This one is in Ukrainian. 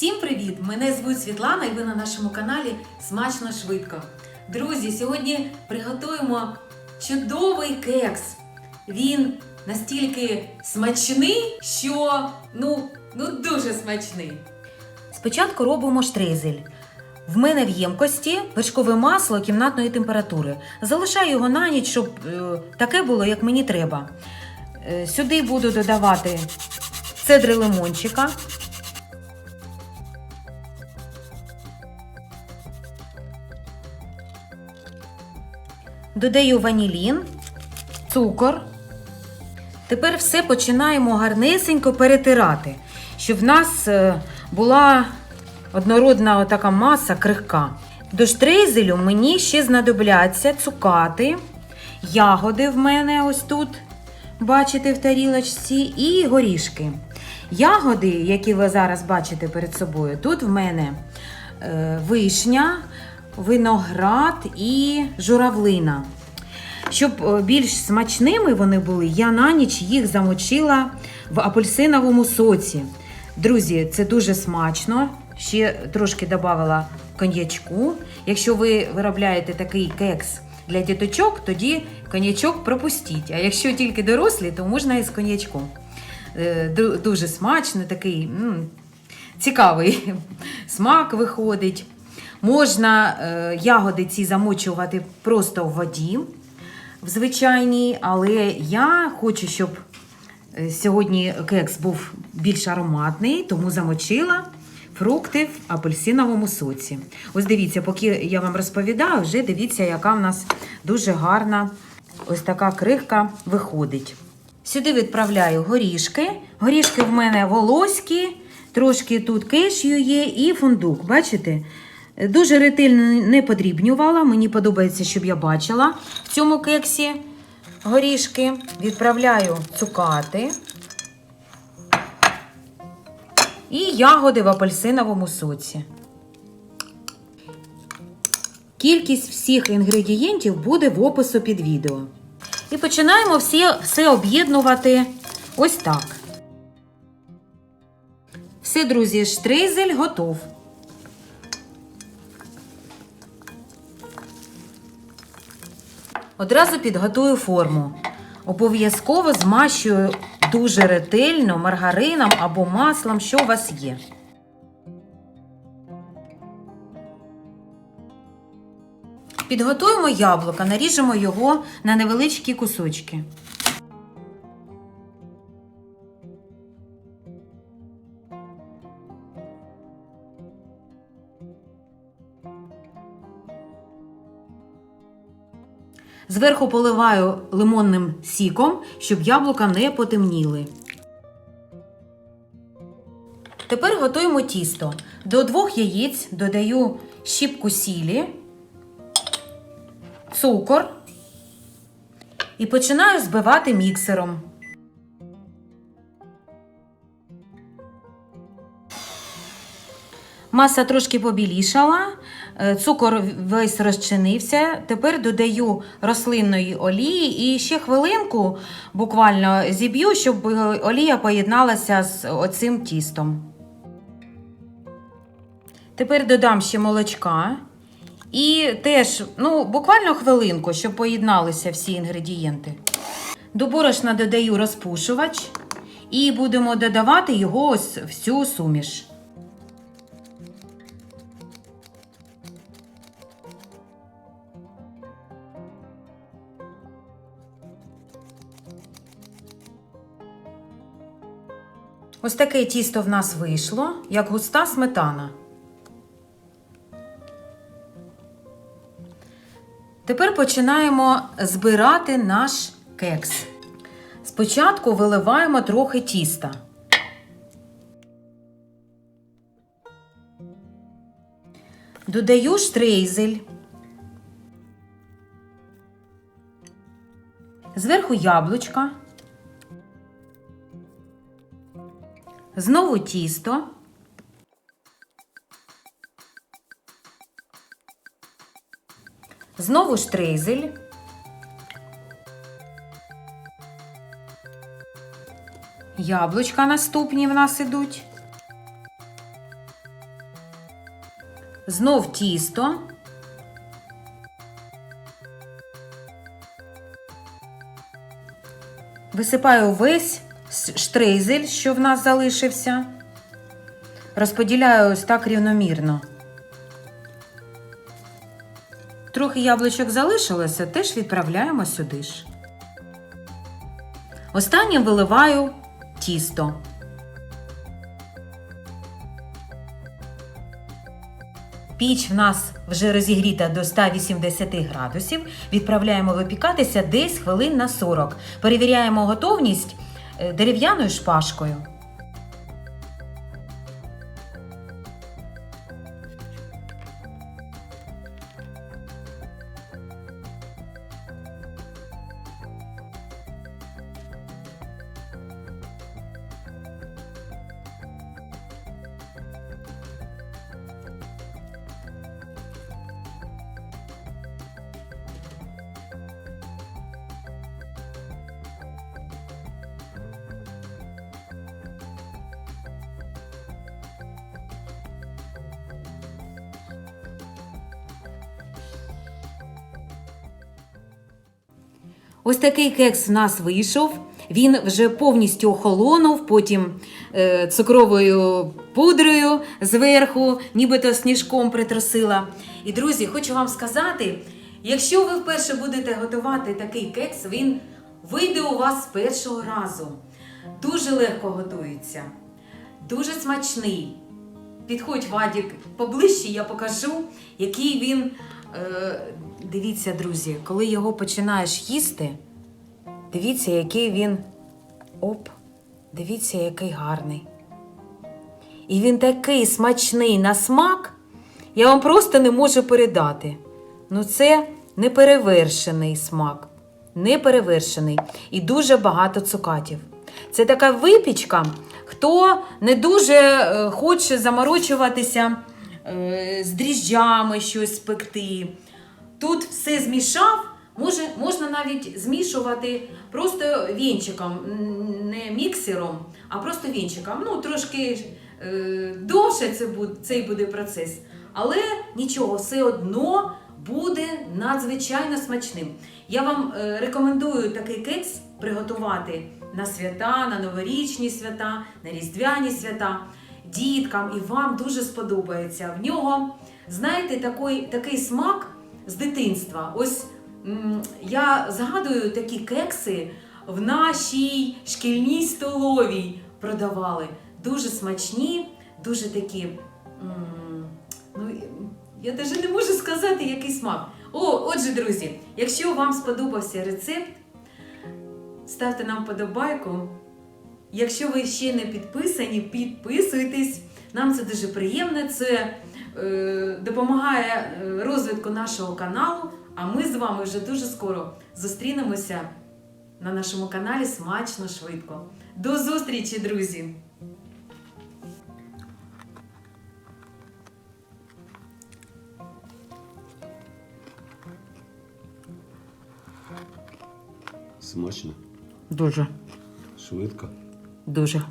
Всім привіт! Мене звуть Світлана і ви на нашому каналі Смачно швидко. Друзі, сьогодні приготуємо чудовий кекс. Він настільки смачний, що ну, ну дуже смачний. Спочатку робимо штризель. В мене в ємкості вершкове масло кімнатної температури. Залишаю його на ніч, щоб е, таке було, як мені треба. Е, сюди буду додавати цедри лимончика. Додаю ванілін, цукор. Тепер все починаємо гарнесенько перетирати, щоб в нас е, була однородна така маса крихка. До штрейзелю мені ще знадобляться цукати, ягоди в мене ось тут, бачите в тарілочці, і горішки. Ягоди, які ви зараз бачите перед собою, тут в мене е, вишня, виноград і журавлина. Щоб е, більш смачними вони були, я на ніч їх замочила в апельсиновому соці. Друзі, це дуже смачно. Ще трошки додавала коньячку. Якщо ви виробляєте такий кекс для діточок, тоді коньячок пропустіть. А якщо тільки дорослі, то можна і з коньячком. Е, Дуже смачно, такий цікавий смак виходить. Можна е, ягоди ці замочувати просто в воді в звичайній, але я хочу, щоб е, сьогодні кекс був більш ароматний, тому замочила фрукти в апельсиновому соці. Ось дивіться, поки я вам розповідаю, вже дивіться, яка в нас дуже гарна ось така крихка виходить. Сюди відправляю горішки. Горішки в мене волоські, трошки тут кешю є і фундук. Бачите? Дуже ретельно не подрібнювала. Мені подобається, щоб я бачила в цьому кексі горішки. Відправляю цукати і ягоди в апельсиновому соці. Кількість всіх інгредієнтів буде в опису під відео. І починаємо всі, все об'єднувати ось так. Все, друзі, штризель готов. Одразу підготую форму. Обов'язково змащую дуже ретельно маргарином або маслом, що у вас є. Підготуємо яблука, наріжемо його на невеличкі кусочки. Зверху поливаю лимонним сіком, щоб яблука не потемніли. Тепер готуємо тісто. До двох яєць додаю щіпку сілі, цукор і починаю збивати міксером. Маса трошки побілішала, цукор весь розчинився. Тепер додаю рослинної олії і ще хвилинку буквально зіб'ю, щоб е, олія поєдналася з оцим тістом. Тепер додам ще молочка. І теж ну, буквально хвилинку, щоб поєдналися всі інгредієнти. До борошна додаю розпушувач і будемо додавати його ось в цю суміш. Ось таке тісто в нас вийшло, як густа сметана. Тепер починаємо збирати наш кекс. Спочатку виливаємо трохи тіста. Додаю штрейзель. Зверху яблучка. Знову тісто. Знову штрейзель. Яблучка наступні в нас ідуть. знов тісто. Висипаю весь штрейзель, що в нас залишився. Розподіляю ось так рівномірно. Трохи яблучок залишилося, теж відправляємо сюди ж. Останнім виливаю тісто. Піч в нас вже розігріта до 180 градусів. Відправляємо випікатися десь хвилин на 40. Перевіряємо готовність дерев'яною шпажкою. Ось такий кекс в нас вийшов. Він вже повністю охолонув, потім е, цукровою пудрою зверху, нібито сніжком притрусила. І, друзі, хочу вам сказати: якщо ви вперше будете готувати такий кекс, він вийде у вас з першого разу. Дуже легко готується, дуже смачний. Підходь, Вадік, поближче я покажу, який він. Е, дивіться, друзі, коли його починаєш їсти, дивіться, який він. Оп, дивіться, який гарний. І він такий смачний на смак, я вам просто не можу передати. Ну, це неперевершений смак. Неперевершений. І дуже багато цукатів. Це така випічка, хто не дуже е, хоче заморочуватися з дріжджами щось спекти. Тут все змішав, може, можна навіть змішувати просто вінчиком, не міксером, а просто вінчиком. Ну, трошки е, довше це буде, цей буде процес. Але нічого, все одно буде надзвичайно смачним. Я вам е, рекомендую такий кекс приготувати на свята, на новорічні свята, на різдвяні свята діткам, і вам дуже сподобається. В нього, знаєте, такий, такий смак з дитинства. Ось я згадую такі кекси в нашій шкільній столовій продавали. Дуже смачні, дуже такі. ну, я навіть не можу сказати, який смак. О, отже, друзі, якщо вам сподобався рецепт, ставте нам вподобайку. Якщо ви ще не підписані, підписуйтесь. Нам це дуже приємно. Це е, допомагає е, розвитку нашого каналу. А ми з вами вже дуже скоро зустрінемося на нашому каналі Смачно швидко. До зустрічі, друзі! Смачно, Дуже, швидко. Дуже.